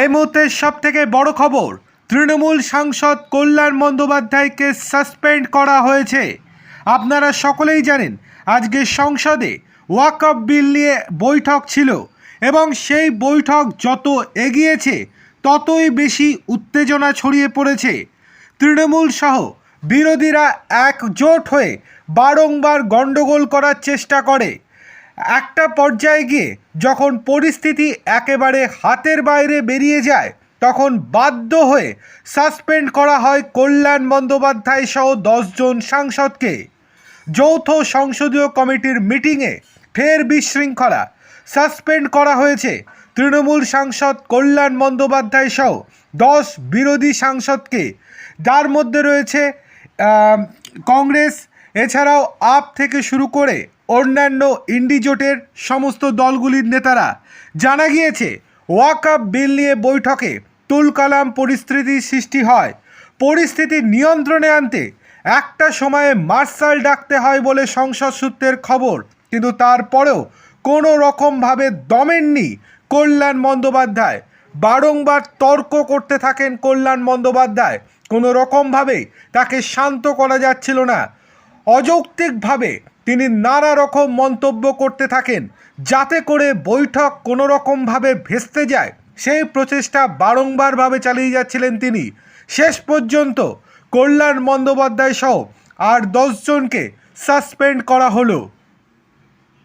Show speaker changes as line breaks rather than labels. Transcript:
এই মুহূর্তে সব থেকে বড় খবর, তৃণমূল সাংসদ কল্যাণ বন্দ্যোপাধ্যায়কে সাসপেন্ড করা হয়েছে। আপনারা সকলেই জানেন, আজকে সংসদে ওয়াকআপ বিল নিয়ে বৈঠক ছিল এবং সেই বৈঠক যত এগিয়েছে, ততই বেশি উত্তেজনা ছড়িয়ে পড়েছে। তৃণমূল সহ বিরোধীরা একজোট হয়ে বারংবার গণ্ডগোল করার চেষ্টা করে। একটা পর্যায়ে গিয়ে যখন পরিস্থিতি একেবারে হাতের বাইরে বেরিয়ে যায়, তখন বাধ্য হয়ে সাসপেন্ড করা হয় কল্যাণ বন্দ্যোপাধ্যায় সহ দশজন সাংসদকে। যৌথ সংসদীয় কমিটির মিটিংয়ে ফের বিশৃঙ্খলা সাসপেন্ড করা হয়েছে তৃণমূল সাংসদ কল্যাণ বন্দ্যোপাধ্যায় সহ দশ বিরোধী সাংসদকে। যার মধ্যে রয়েছে কংগ্রেস, এছাড়াও আপ থেকে শুরু করে অন্যান্য ইন্ডিজোটের সমস্ত দলগুলির নেতারা। জানা গিয়েছে, ওয়াকআপ বিল নিয়ে বৈঠকে তুলকালাম পরিস্থিতির সৃষ্টি হয়। পরিস্থিতি নিয়ন্ত্রণে আনতে একটা সময়ে মার্শাল ডাকতে হয় বলে সংসদ সূত্রের খবর। কিন্তু তারপরেও কোনো রকমভাবে দমেননি কল্যাণ বন্দ্যোপাধ্যায়। বারংবার তর্ক করতে থাকেন কল্যাণ বন্দ্যোপাধ্যায়। কোনো রকমভাবেই তাকে শান্ত করা যাচ্ছিল না। অযৌক্তিকভাবে তিনি নানা রকম মন্তব্য করতে থাকেন, যাতে করে বৈঠক কোনো রকমভাবে ভেস্তে যায়। সেই প্রচেষ্টা বারংবারভাবে চালিয়ে যাচ্ছিলেন তিনি। শেষ পর্যন্ত কল্যাণ বন্দ্যোপাধ্যায় সহ আর দশজনকে সাসপেন্ড করা হলো।